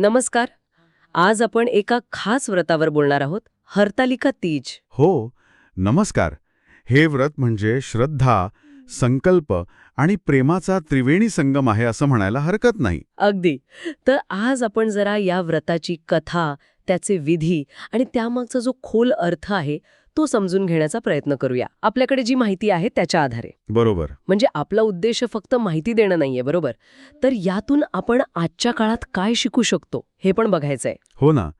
नमस्कार. आज आपण एका खास व्रतावर बोलणार आहोत हरतालिका तीज. हो नमस्कार. हे व्रत म्हणजे श्रद्धा संकल्प आणि प्रेमाचा त्रिवेणी संगम आहे असं म्हणायला हरकत नाही. अगदी. तर आज आपण जरा या व्रताची कथा त्याचे विधी आणि त्यामागचा जो खोल अर्थ आहे तो समजून घेण्याचा प्रयत्न करूया. आपल्याकडे जी माहिती आहे त्याच्या आधारे. बरोबर. म्हणजे आपला उद्देश फक्त माहिती देणं नाहीये बरोबर? तर यातून आपण आजच्या काळात काय शिकू शकतो हे पण बघायचंय. हो ना.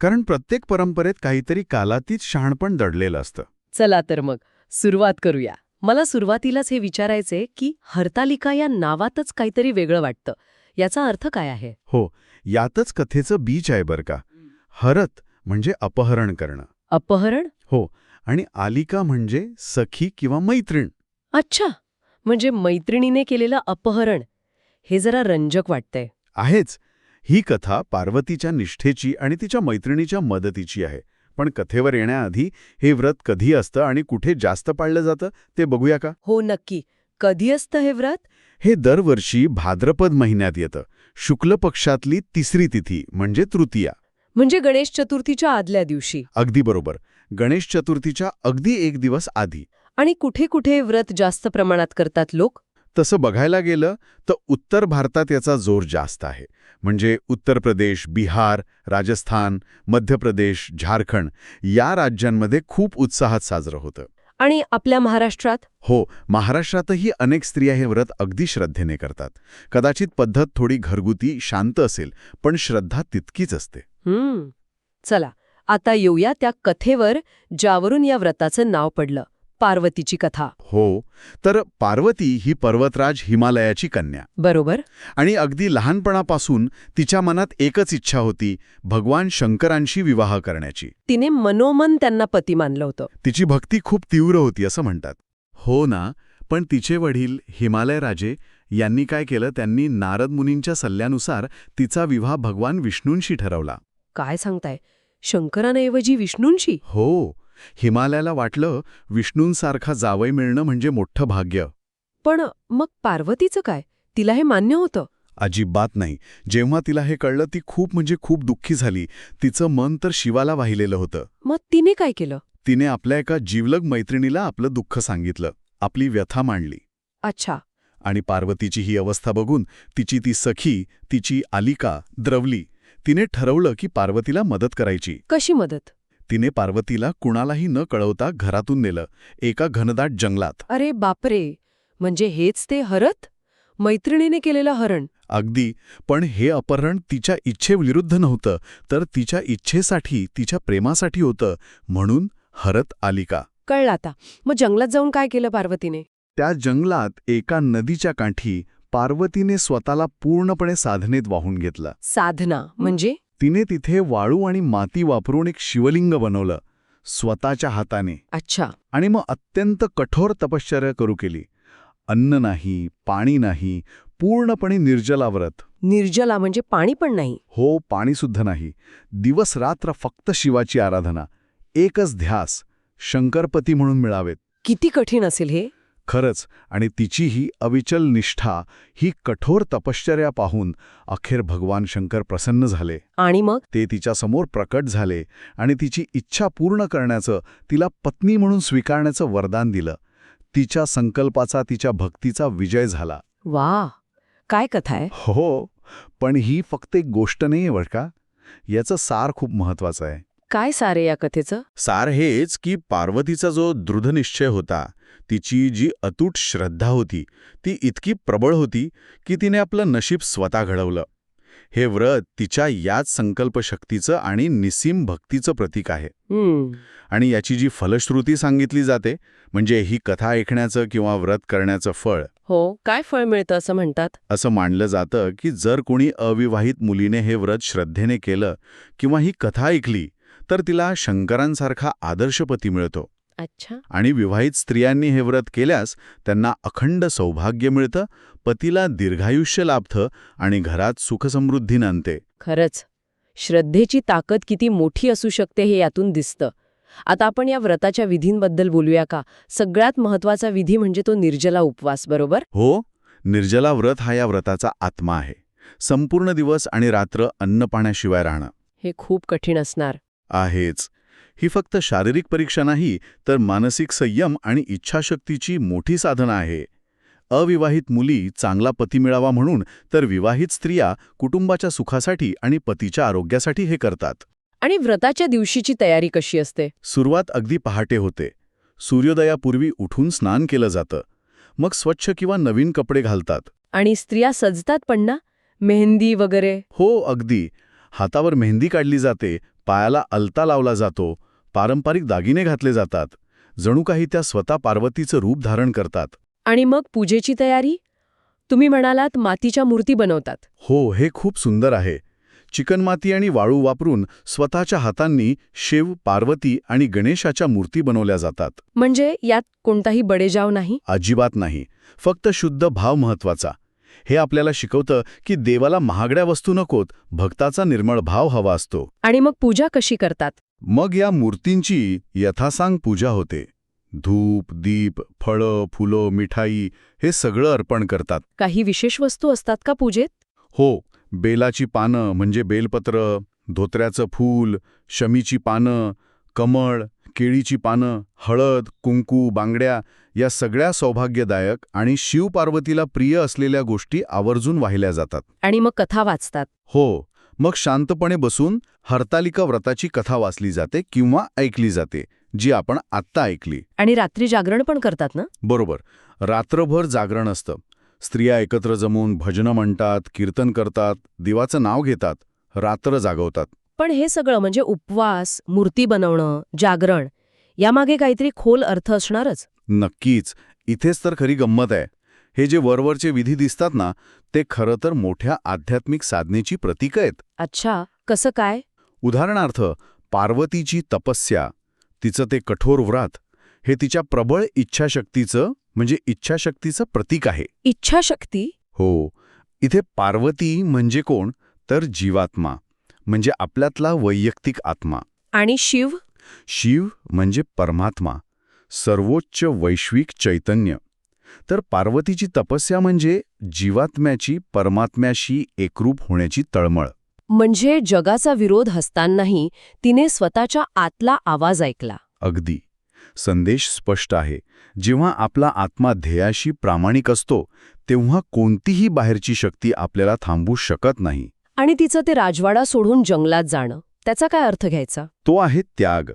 कारण प्रत्येक परंपरेत काहीतरी कालातीत शहाणपण दडलेलं असतं. चला तर मग सुरुवात करूया. मला सुरुवातीलाच हे विचारायचे की हरतालिका या नावातच काहीतरी वेगळं वाटतं. याचा अर्थ काय आहे? हो यातच कथेचं बीज आहे बरं का. हरत म्हणजे अपहरण करणं. अपहरण? हो आणि आलिका म्हणजे सखी किंवा मैत्रीण. अच्छा म्हणजे मैत्रिणीने केलेलं अपहरण. हे जरा रंजक वाटतंय. आहेच. ही कथा पार्वतीच्या निष्ठेची आणि तिच्या मैत्रिणीच्या मदतीची आहे. पण कथेवर येण्याआधी हे व्रत कधी असतं आणि कुठे जास्त पाळलं जातं ते बघूया का? हो नक्की. कधी असतं हे व्रत? हे दरवर्षी भाद्रपद महिन्यात येतं. शुक्ल पक्षातली तिसरी तिथी म्हणजे तृतीया. म्हणजे गणेश चतुर्थीच्या आदल्या दिवशी. अगदी बरोबर. गणेश चतुर्थीच्या अगदी एक दिवस आधी. आणि कुठे कुठे व्रत जास्त प्रमाणात करतात लोक? तसं बघायला गेलं तर उत्तर भारतात याचा जोर जास्त आहे. म्हणजे उत्तर प्रदेश बिहार राजस्थान मध्य प्रदेश झारखंड या राज्यांमध्ये खूप उत्साहात साजरं होतं. आणि आपल्या महाराष्ट्रात? हो महाराष्ट्रातही अनेक स्त्रिया हे व्रत अगदी श्रद्धेने करतात. कदाचित पद्धत थोडी घरगुती शांत असेल पण श्रद्धा तितकीच असते. हम्म. चला आता येऊया त्या कथेवर ज्यावरून या व्रताचं नाव पडलं पार्वतीची कथा. हो तर पार्वती ही पर्वतराज हिमालयाची कन्या. बरोबर. आणि अगदी लहानपणापासून तिच्या मनात एकच इच्छा होती भगवान शंकरांशी विवाह करण्याची. तिने मनोमन त्यांना पती मानलं होतं. तिची भक्ती खूप तीव्र होती असं म्हणतात. हो ना पण तिचे वडील हिमालय राजे यांनी काय केलं त्यांनी नारद मुनींच्या सल्ल्यानुसार तिचा विवाह भगवान विष्णूंशी ठरवला. काय सांगताय? शंकरांऐवजी विष्णूंशी? हो. हिमालयाला वाटलं विष्णूंसारखा जावई मिळणं म्हणजे मोठं भाग्य. पण मग पार्वतीचं काय? तिला हे मान्य होतं? अजिबात नाही. जेव्हा तिला हे कळलं ती खूप म्हणजे खूप दुःखी झाली. तिचं मन तर शिवाला वाहिलेलं होतं. मग तिने काय केलं? तिने आपल्या एका जीवलग मैत्रिणीला आपलं दुःख सांगितलं. आपली व्यथा मांडली. अच्छा. आणि पार्वतीची ही अवस्था बघून तिची ती सखी तिची आलिका द्रवली तिने ठरवलं की पार्वतीला मदत करायची. कशी मदत? तिने पार्वतीला कुणालाही न कळवता घरातून नेलं एका घनदाट जंगलात. अरे बापरे! म्हणजे हेच ते हरत? मैत्रिणीने केलेलं हरण. अगदी पण हे अपहरण तिच्या इच्छेविरुद्ध नव्हतं तर तिच्या इच्छेसाठी तिच्या प्रेमासाठी होतं म्हणून हरत आलिका कळलं आता. मग जंगलात जाऊन काय केलं पार्वतीने? त्या जंगलात एका नदीच्या काठी पार्वतीने स्वतःला पूर्णपणे साधनेत वाहून घेतलं. साधना म्हणजे? तिने तिथे वाळू आणि माती वापरून एक शिवलिंग बनवलं स्वतःच्या हाताने. अच्छा. आणि मग अत्यंत कठोर तपश्चर्या करू केली. अन्न नाही पाणी नाही पूर्णपणे निर्जलाव्रत. निर्जला म्हणजे पाणी पण नाही? हो पाणीसुद्धा नाही. दिवस रात्र फक्त शिवाची आराधना एकच ध्यास शंकरपती म्हणून मिळावेत. किती कठीण असेल हे? खरंच आणि तिची ही अविचल निष्ठा ही कठोर तपश्चर्या पाहून अखेर भगवान शंकर प्रसन्न झाले. आणि मग? ते तिच्यासमोर प्रकट झाले आणि तिची इच्छा पूर्ण करण्याचं तिला पत्नी म्हणून स्वीकारण्याचं वरदान दिलं. तिच्या संकल्पाचा तिच्या भक्तीचा विजय झाला. वा! काय कथा आहे? हो पण ही फक्त एक गोष्ट नाहीये बरं का? याचं सार खूप महत्वाचं आहे. काय सारे या कथेचं? सार हेच की पार्वतीचा जो दृढनिश्चय होता तिची जी अतूट श्रद्धा होती ती इतकी प्रबळ होती की तिने आपलं नशीब स्वतः घडवलं. हे व्रत तिच्या याच संकल्पशक्तीचं आणि निसीम भक्तीचं प्रतीक आहे. आणि याची जी फलश्रुती सांगितली जाते म्हणजे ही कथा ऐकण्याचं किंवा व्रत करण्याचं फळ. हो काय फळ मिळतं असं म्हणतात? असं मानलं जातं की जर कोणी अविवाहित मुलीने हे व्रत श्रद्धेने केलं किंवा ही कथा ऐकली तर तिला शंकरांसारखा आदर्श पती मिळतो. अच्छा. आणि विवाहित स्त्रियांनी हे व्रत केल्यास त्यांना अखंड सौभाग्य मिळतं पतीला दीर्घायुष्य लाभतं आणि घरात सुखसमृद्धी नांदते. खरंच. श्रद्धेची ताकद किती मोठी असू शकते हे यातून दिसतं. आता आपण या व्रताच्या विधींबद्दल बोलूया का? सगळ्यात महत्त्वाचा विधी म्हणजे तो निर्जला उपवास बरोबर? हो. निर्जला व्रत हा या व्रताचा आत्मा आहे. संपूर्ण दिवस आणि रात्र अन्नपाण्याशिवाय राहणं. हे खूप कठीण असणार. आहेच. ही फक्त शारीरिक परीक्षा नाही तर मानसिक संयम आणि इच्छाशक्तीची मोठी साधना आहे. अविवाहित मुली चांगला पती मिळावा म्हणून तर विवाहित स्त्रिया कुटुंबाच्या सुखासाठी आणि पतीच्या आरोग्यासाठी हे करतात. आणि व्रताच्या दिवशीची तयारी कशी असते? सुरुवात अगदी पहाटे होते. सूर्योदयापूर्वी उठून स्नान केलं जातं. मग स्वच्छ किंवा नवीन कपडे घालतात. आणि स्त्रिया सजतात पण ना? मेहंदी वगैरे? हो अगदी. हातावर मेहंदी काढली जाते. पायाला अलता लावला जातो पारंपरिक दागिने घातले जातात. जणू काही त्या स्वतः पार्वतीचं रूप धारण करतात. आणि मग पूजेची तयारी? तुम्ही म्हणालात मातीच्या मूर्ती बनवतात. हो हे खूप सुंदर आहे. चिकनमाती आणि वाळू वापरून स्वतःच्या हातांनी शिव पार्वती आणि गणेशाच्या मूर्ती बनवल्या जातात. म्हणजे यात कोणताही बडेजाव नाही? अजिबात नाही. फक्त शुद्ध भाव महत्त्वाचा हे आपल्याला शिकवतं की देवाला महागड्या वस्तू नकोत भक्ताचा निर्मळ भाव हवा असतो. आणि मग पूजा कशी करतात? मग या मूर्तींची यथासांग पूजा होते. धूप दीप फळं फुलं मिठाई हे सगळं अर्पण करतात. काही विशेष वस्तू असतात का पूजेत? हो बेलाची पानं म्हणजे बेलपत्र धोत्र्याचं फूल शमीची पानं कमळ केळीची पानं हळद कुंकू बांगड्या या सगळ्या सौभाग्यदायक आणि शिवपार्वतीला प्रिय असलेल्या गोष्टी आवर्जून वाहिल्या जातात. आणि मग कथा वाचतात. हो मग शांतपणे बसून हरतालिका व्रताची कथा वाचली जाते किंवा ऐकली जाते जी आपण आत्ता ऐकली. आणि रात्री जागरण पण करतात ना? बरोबर. रात्रभर जागरण असतं. स्त्रिया एकत्र जमून भजनं म्हणतात कीर्तन करतात देवाचं नाव घेतात रात्र जागवतात. पण हे सगळं म्हणजे उपवास मूर्ती बनवणं जागरण यामागे काहीतरी खोल अर्थ असणारच. नक्कीच. इथेच तर खरी गंमत आहे. हे जे वरवरचे विधी दिसतात ना ते खरं तर मोठ्या आध्यात्मिक साधनेची प्रतीक आहेत. अच्छा कसं काय? उदाहरणार्थ पार्वतीची तपस्या तिचं ते कठोर व्रत हे तिच्या प्रबळ इच्छाशक्तीचं म्हणजे इच्छाशक्तीचं प्रतीक आहे. इच्छाशक्ती? हो. इथे पार्वती म्हणजे कोण? तर जीवात्मा म्हणजे आपल्यातला वैयक्तिक आत्मा. आणि शिव? शिव म्हणजे परमात्मा सर्वोच्च वैश्विक चैतन्य. तर पार्वतीची तपस्या म्हणजे जीवात्म्याची परमात्म्याशी एकरूप होण्याची तळमळ. म्हणजे जगाचा विरोध असतानाही तिने स्वतःच्या आतला आवाज ऐकला. अगदी. संदेश स्पष्ट आहे. जेव्हा आपला आत्मा ध्येयाशी प्रामाणिक असतो तेव्हा कोणतीही बाहेरची शक्ती आपल्याला थांबवू शकत नाही. आणि तिचं ते राजवाडा सोडून जंगलात जाणं. त्याचा काय अर्थ घ्यायचा? तो आहे त्याग.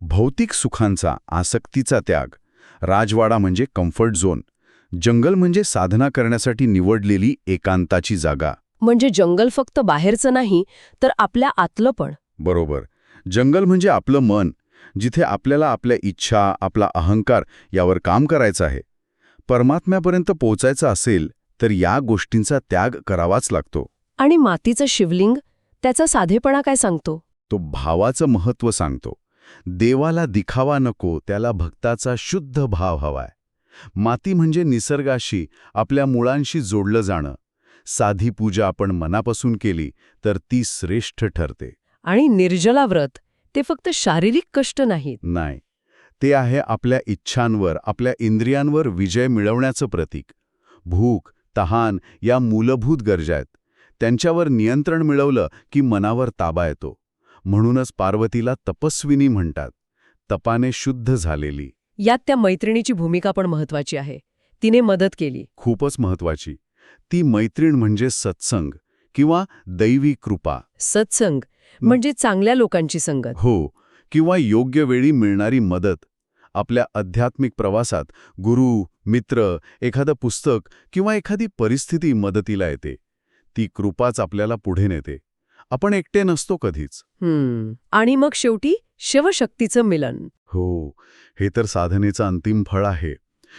भौतिक सुखांचा आसक्तीचा त्याग. राजवाडा म्हणजे कम्फर्ट झोन जंगल म्हणजे साधना करण्यासाठी निवडलेली एकांताची जागा. म्हणजे जंगल फक्त बाहेरचं नाही तर आपल्या आतलं पण. बरोबर. जंगल म्हणजे आपलं मन जिथे आपल्याला आपल्या इच्छा आपला अहंकार यावर काम करायचं आहे. परमात्म्यापर्यंत पोचायचं असेल तर या गोष्टींचा त्याग करावाच लागतो. आणि मातीचं शिवलिंग त्याचा साधेपणा काय सांगतो? तो भावाचं महत्त्व सांगतो. देवाला दिखावा नको त्याला भक्ताचा शुद्ध भाव हवाय. माती म्हणजे निसर्गाशी आपल्या मुळांशी जोडलं जाणं. साधी पूजा आपण मनापासून केली तर ती श्रेष्ठ ठरते. आणि निर्जला व्रत ते फक्त शारीरिक कष्ट नाहीत. नाही. ते आहे आपल्या इच्छांवर आपल्या इंद्रियांवर विजय मिळवण्याचं प्रतीक. भूक तहान या मूलभूत गरजा आहेत. त्यांच्यावर नियंत्रण मिळवलं की मनावर ताबा येतो. म्हणूनच पार्वतीला तपस्विनी म्हणतात. तपाने शुद्ध झालेली. यात त्या मैत्रिणीची भूमिका पण महत्वाची आहे. तिने मदत केली. खूपच महत्वाची ती मैत्रीण म्हणजे सत्संग किंवा दैवी कृपा. सत्संग म्हणजे चांगल्या लोकांची संगत. हो किंवा योग्य वेळी मिळणारी मदत. आपल्या आध्यात्मिक प्रवासात गुरु मित्र एखादं पुस्तक किंवा एखादी परिस्थिती मदतीला येते. ती कृपाच आपल्याला पुढे नेते. आपण एकटे नसतो कधीच. आणि मग शेवटी शिवशक्तीचं मिलन. हो हे तर साधनेचं अंतिम फळ आहे.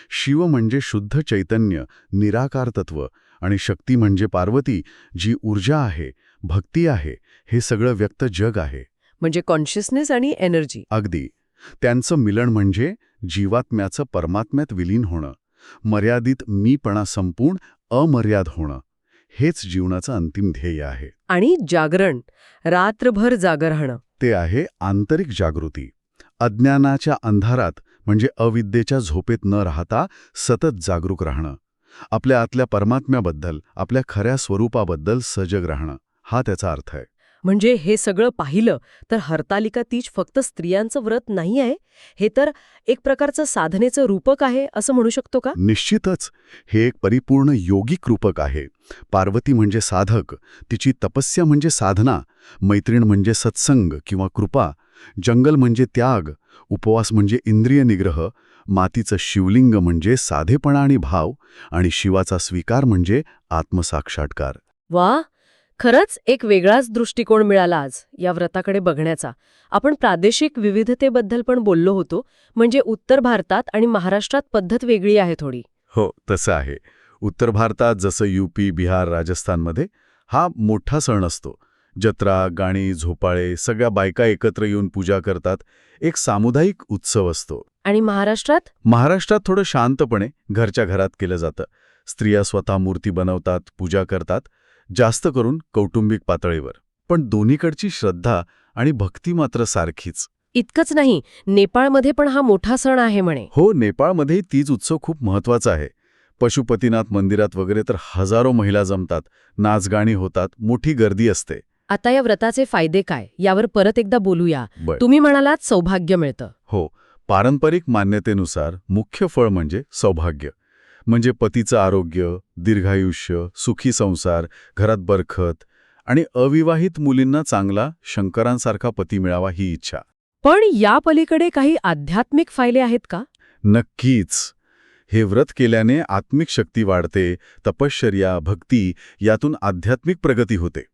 शिव म्हणजे शुद्ध चैतन्य निराकार तत्व आणि शक्ती म्हणजे पार्वती जी ऊर्जा आहे भक्ती आहे हे सगळं व्यक्त जग आहे. म्हणजे कॉन्शियसनेस आणि एनर्जी अगदी. त्यांचं मिलन म्हणजे जीवात्म्याचं परमात्म्यात विलीन होणं. मर्यादित मीपणा संपूर्ण अमर्याद होणं. हेच जीवनाचं अंतिम ध्येय आहे. आणि जागरण रात्रभर जागर राहणं. ते आहे आंतरिक जागृती. अज्ञानाच्या अंधारात म्हणजे अविद्येच्या झोपेत न राहता सतत जागरूक राहणं. आपल्या आतल्या परमात्म्याबद्दल आपल्या खऱ्या स्वरूपाबद्दल सजग राहणं. हा त्याचा अर्थ आहे. म्हणजे हे सगळं पाहिलं तर हरतालिका तीज फक्त स्त्रियांचं व्रत नाही आहे? हे तर एक प्रकारचं साधनेचं रूपक आहे असं म्हणू शकतो का? निश्चितच. हे एक परिपूर्ण योगिक रूपक आहे. पार्वती म्हणजे साधक तिची तपस्या म्हणजे साधना मैत्रीण म्हणजे सत्संग किंवा कृपा जंगल म्हणजे त्याग उपवास म्हणजे इंद्रिय निग्रह मातीचं शिवलिंग म्हणजे साधेपणा आणि भाव आणि शिवाचा स्वीकार म्हणजे आत्मसाक्षात्कार. वा! खरंच एक वेगळाच दृष्टिकोन मिळाला आज या व्रताकडे बघण्याचा. आपण प्रादेशिक विविधतेबद्दल पण बोललो होतो म्हणजे उत्तर भारतात आणि महाराष्ट्रात पद्धत वेगळी आहे थोडी. हो तसं आहे. उत्तर भारतात जसं यूपी बिहार राजस्थानमध्ये हा मोठा सण असतो. जत्रा गाणी झोपाळे सगळ्या बायका एकत्र येऊन पूजा करतात. एक सामुदायिक उत्सव असतो. आणि महाराष्ट्रात? महाराष्ट्रात थोडं शांतपणे घरच्या घरात केलं जातं. स्त्रिया स्वतः मूर्ती बनवतात पूजा करतात. जास्त करून कौटुंबिक पातळीवर. पण दोन्हीकडची श्रद्धा आणि भक्ती मात्र सारखीच. इतकंच नाही नेपाळमध्ये पण हा मोठा सण आहे म्हणे. हो नेपाळमध्ये तीज उत्सव खूप महत्त्वाचा आहे. पशुपतीनाथ मंदिरात वगैरे तर हजारो महिला जमतात नाचगाणी होतात मोठी गर्दी असते. आता या व्रताचे फायदे काय? यावर परत एकदा बोलूया. तुम्ही म्हणालात सौभाग्य मिळतं. हो पारंपरिक मान्यतेनुसार मुख्य फळ म्हणजे सौभाग्य. म्हणजे पतीचं आरोग्य दीर्घायुष्य सुखी संसार घरात बरखत आणि अविवाहित मुलींना चांगला शंकरांसारखा पती मिळावा ही इच्छा. पण या पलीकडे काही आध्यात्मिक फायदे आहेत का? नक्कीच. हे व्रत केल्याने आत्मिक शक्ती वाढते तपश्चर्या भक्ती यातून आध्यात्मिक प्रगती होते.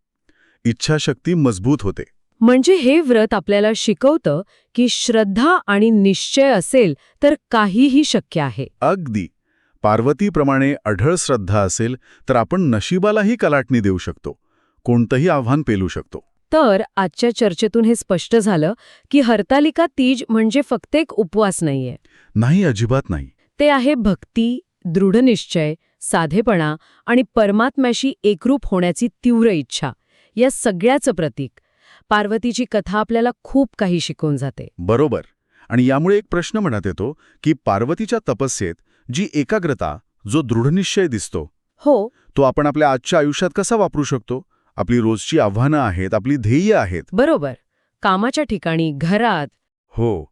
इच्छाशक्ती मजबूत होते. म्हणजे हे व्रत आपल्याला शिकवतं की श्रद्धा आणि निश्चय असेल तर काहीही शक्य आहे. अगदी. पार्वतीप्रमाणे अढळ श्रद्धा असेल तर आपण नशिबालाही कलाटणी देऊ शकतो. कोणतंही आव्हान पेलू शकतो. तर आजच्या चर्चेतून हे स्पष्ट झालं की हरतालिका तीज म्हणजे फक्त एक उपवास नाहीये. नाही अजिबात नाही. ते आहे भक्ती दृढनिश्चय साधेपणा आणि परमात्म्याशी एकरूप होण्याची तीव्र इच्छा. या सगळ्याचं प्रतीक. पार्वतीची कथा आपल्याला खूप काही शिकवून जाते. बरोबर. आणि यामुळे एक प्रश्न म्हणत येतो की पार्वतीच्या तपस्येत जी एकाग्रता जो दृढनिश्चय दिसतो हो. तो आपण आपल्या आजच्या आयुष्यात कसा वापरू शकतो? आपली रोजची आव्हानं आहेत आपली ध्येय आहेत. बरोबर. कामाच्या ठिकाणी घरात. हो.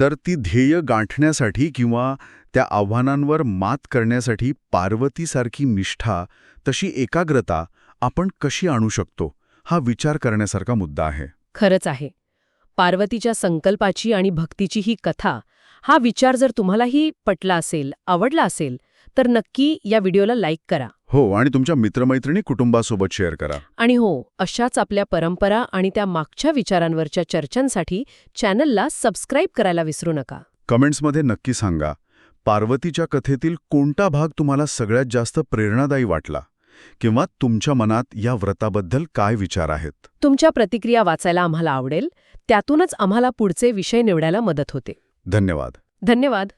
तर ती ध्येय गांठण्यासाठी किंवा त्या आव्हानांवर मात करण्यासाठी पार्वतीसारखी निष्ठा तशी एकाग्रता आपण कशी आणू शकतो? हा विचार करण्यासारखा मुद्दा आहे. खरंच आहे. पार्वतीच्या संकल्पाची आणि भक्तीची ही कथा हा विचार जर तुम्हालाही पटला असेल आवडला असेल तर नक्की या व्हिडिओला लाईक करा. हो आणि तुमच्या मित्रमैत्रिणी कुटुंबासोबत शेअर करा. आणि हो अशाच आपल्या परंपरा आणि त्या मागच्या विचारांवरच्या चर्चांसाठी चॅनलला सबस्क्राईब करायला विसरू नका. कमेंट्समध्ये नक्की सांगा पार्वतीच्या कथेतील कोणता भाग तुम्हाला सगळ्यात जास्त प्रेरणादायी वाटला? किंवा तुमच्या मनात या व्रताबद्दल काय विचार आहेत? तुमच्या प्रतिक्रिया वाचायला आम्हाला आवडेल त्यातूनच आम्हाला पुढचे विषय निवडायला मदत होते. धन्यवाद. धन्यवाद.